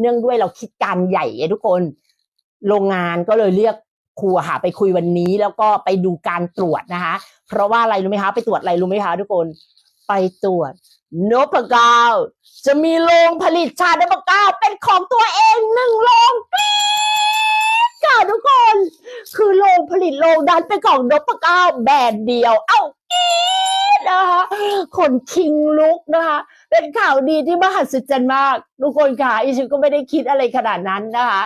เนื่องด้วยเราคิดการใหญ่ทุกคน โรงงานก็เลยเรียกครูอะค่ะไปคุยวันนี้แล้วก็ไปดูการตรวจนะคะ เพราะว่าอะไรรู้ไหมคะ ไปตรวจอะไรรู้ไหมคะทุกคนไปตรวจนพเก้าจะมีโรงผลิตชานพเก้าเป็นของตัวเองหนึ่งโรงกรี๊ดค่ะทุกคน คือโรงผลิตโรงนั้นเป็นของนพเก้าแบรนด์เดียว เอ้ากรี๊ดนะคะคนคิงลุกนะคะ เป็นข่าวดีที่มหัศจรรย์มากทุกคนค่ะอีฉันก็ไม่ได้คิดอะไรขนาดนั้นนะคะ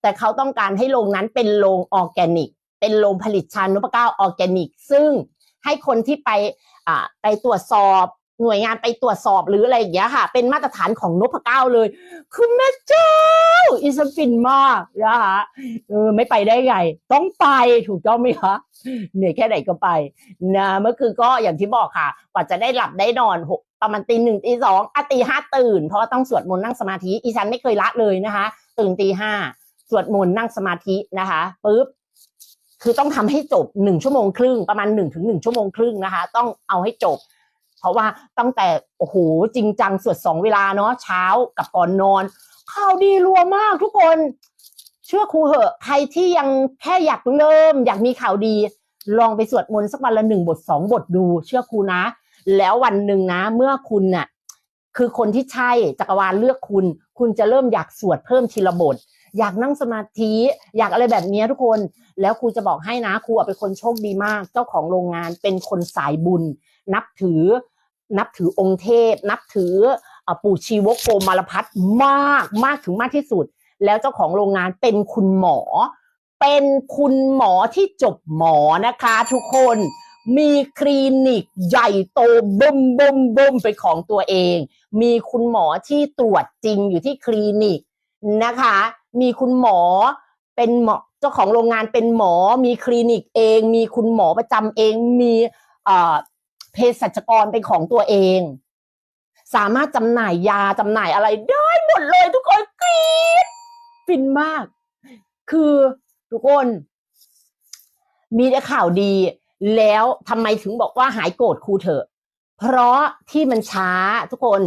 แต่เขาต้องการให้โรงนั้นเป็นโรงออแกนิก เป็นโรงผลิตชานุปก้าออแกนิก ซึ่งให้คนที่ไปไปตรวจสอบ หน่วยงานไปตรวจสอบหรืออะไรอย่างเงี้ยค่ะ เป็นมาตรฐานของนพเก้าเลย คือแม่เจ้าอีสฟินมากนะคะเออไม่ไปได้ไง ต้องไปถูกต้องไหมคะเหนื่อยแค่ไหนก็ไปนะเมื่อคืนก็อย่างที่บอกค่ะ กว่าจะได้หลับได้นอนหกประมาณตีหนึ่งตีสองอตีห้าตื่น เพราะต้องสวดมนต์นั่งสมาธิอีฉันไม่เคยละเลยนะคะ ตื่นตีห้าสวดมนต์นั่งสมาธินะคะปุ๊บคือต้องทำให้จบหนึ่งชั่วโมงครึ่งประมาณหนึ่งถึงหนึ่งชั่วโมงครึ่งนะคะ ต้องเอาให้จบ เพราะว่าตั้งแต่โอ้โหจริงจังสวดสองเวลาเนาะเช้ากับก่อนนอนข่าวดีรัวมากทุกคน เชื่อครูเหอะ ใครที่ยังแค่อยากเริ่ม อยากมีข่าวดี ลองไปสวดมนต์สักวันละหนึ่งบทสองบทดู เชื่อครูนะ แล้ววันหนึ่งนะ เมื่อคุณน่ะ คือคนที่ใช่จักรวาลเลือกคุณ คุณจะเริ่มอยากสวดเพิ่มทีละบทอยากนั่งสมาธิ อยากอะไรแบบนี้ทุกคน แล้วครูจะบอกให้นะครูเป็นคนโชคดีมาก เจ้าของโรงงานเป็นคนสายบุญ นับถือ นับถือองค์เทพ นับถืออปู่ชีวกโกมารพัฒน์มากมากถึงมากที่สุด แล้วเจ้าของโรงงานเป็นคุณหมอ เป็นคุณหมอที่จบหมอนะคะ ทุกคนมีคลินิกใหญ่โตบึมบึมบึมเป็นของตัวเอง มีคุณหมอที่ตรวจจริงอยู่ที่คลินิกนะคะ มีคุณหมอเป็นหมอเจ้าของโรงงานเป็นหมอ มีคลินิกเอง มีคุณหมอประจำเอง มี เภสัชกรเป็นของตัวเอง สามารถจำหน่ายยาจำหน่ายอะไรได้หมดเลยทุกคนกรี๊ดฟินมาก คือทุกคน มีแต่ข่าวดี แล้วทำไมถึงบอกว่าหายโกรธครูเถอะ เพราะที่มันช้าทุกคน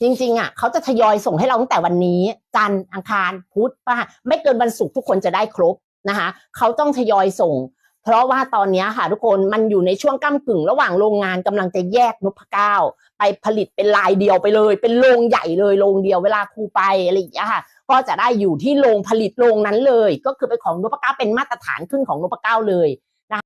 จริงๆอะเขาจะทยอยส่งให้เราตั้งแต่วันนี้ จันทร์อังคารพุธป่ะไม่เกินวันศุกร์ทุกคนจะได้ครบนะคะเขาต้องทยอยส่ง เพราะว่าตอนนี้ค่ะทุกคนมันอยู่ในช่วงก้ากึ่ง ระหว่างโรงงานกำลังจะแยกนพเก้าไปผลิตเป็นลายเดียวไปเลย เป็นโรงใหญ่เลยโรงเดียวเวลาครูไปอะไรอย่างเงี้ยค่ะก็จะได้อยู่ที่โรงผลิตโรงนั้นเลย ก็คือเป็นของนพเก้าเป็นมาตรฐานขึ้นของนพเก้าเลย